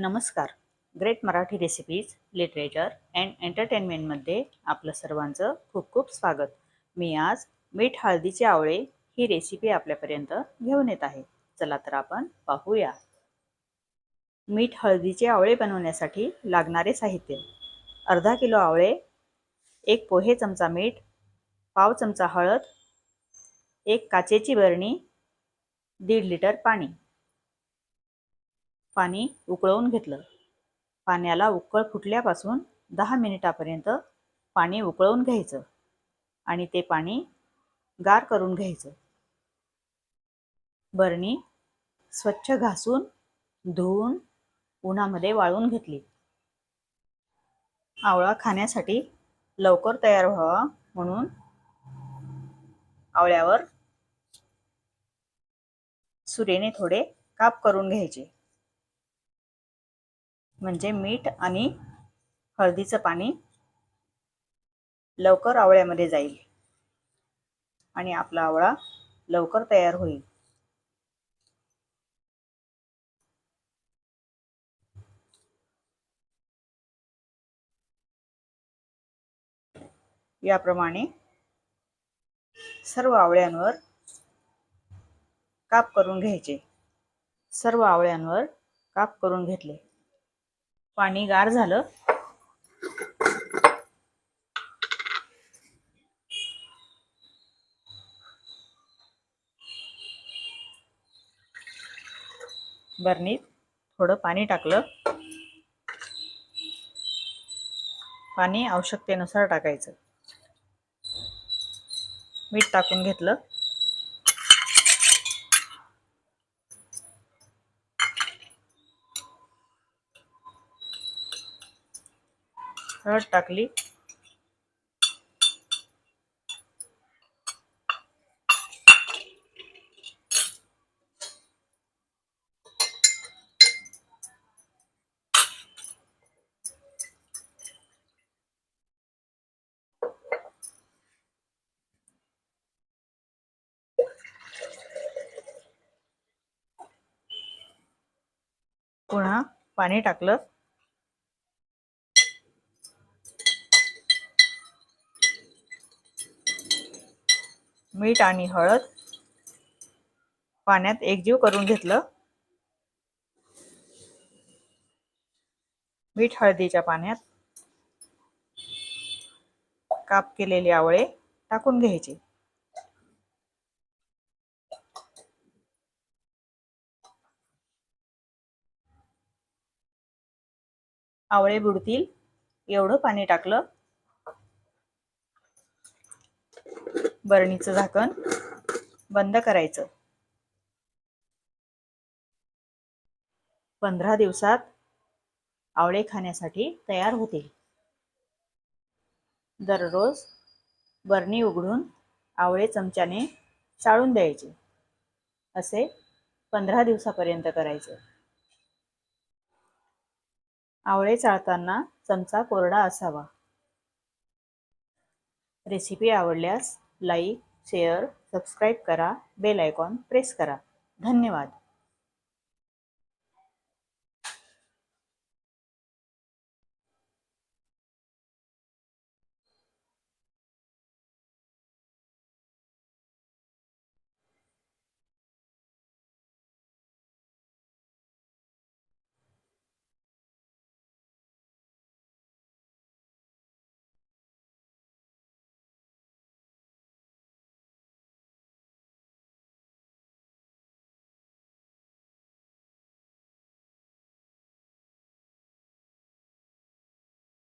नमस्कार. Great Marathi recipes literature and एंटरटेनमेंटमध्ये आपलं सर्वांचं खूप खूप स्वागत. मी आज मीठ हळदीचे आवळे ही रेसिपी आपल्यापर्यंत घेऊन येत आहे. चला तर आपण पाहूया. मीठ हळदीचे आवळे बनवण्यासाठी लागणारे साहित्य. अर्धा किलो आवळे एक पोहे चमचा मीठ पाव चमचा हळद एक काचेची बरणी दीड लिटर पाणी. पाणी उकळवून घेतलं. पाण्याला उकळ फुटल्यापासून दहा मिनिटापर्यंत पाणी उकळवून घ्यायचं आणि ते पाणी गार करून घ्यायचं. बरणी स्वच्छ घासून धुवून उन्हामध्ये वाळवून घेतली. आवळा खाण्यासाठी लवकर तयार व्हावा म्हणून आवळ्यावर सुरेने थोडे काप करून घ्यायचे. म्हणजे मीठ आणि हळदीचं पाणी लवकर आवळ्यामध्ये जाईल. आणि आपला आवळा लवकर तयार होईल. याप्रमाणे सर्व आवळ्यांवर काप करून घ्यायचे. सर्व आवळ्यांवर काप करून घेतले. पाणी गार झालं. बरणीत थोडं पाणी टाकलं. पाणी आवश्यकतेनुसार टाकायचं. मीठ टाकून घेतलं. हळद टाकली. पुन्हा पाणी टाकलं. मीठ आणि हळद पाण्यात एकजीव करून घेतलं. मीठ हळदीच्या पाण्यात काप केलेले आवळे टाकून घ्यायचे. आवळे बुडतील एवढं पाणी टाकलं बरणीचं झाकण बंद करायचं. पंधरा दिवसात आवळे खाण्यासाठी तयार होतील दररोज बरणी उघडून आवळे चमच्याने चाळून द्यायचे. असे पंधरा दिवसापर्यंत करायचे. आवळे चाळताना चमचा कोरडा असावा. रेसिपी आवडल्यास लाईक शेअर सबस्क्राईब करा बेल आयकॉन प्रेस करा. धन्यवाद.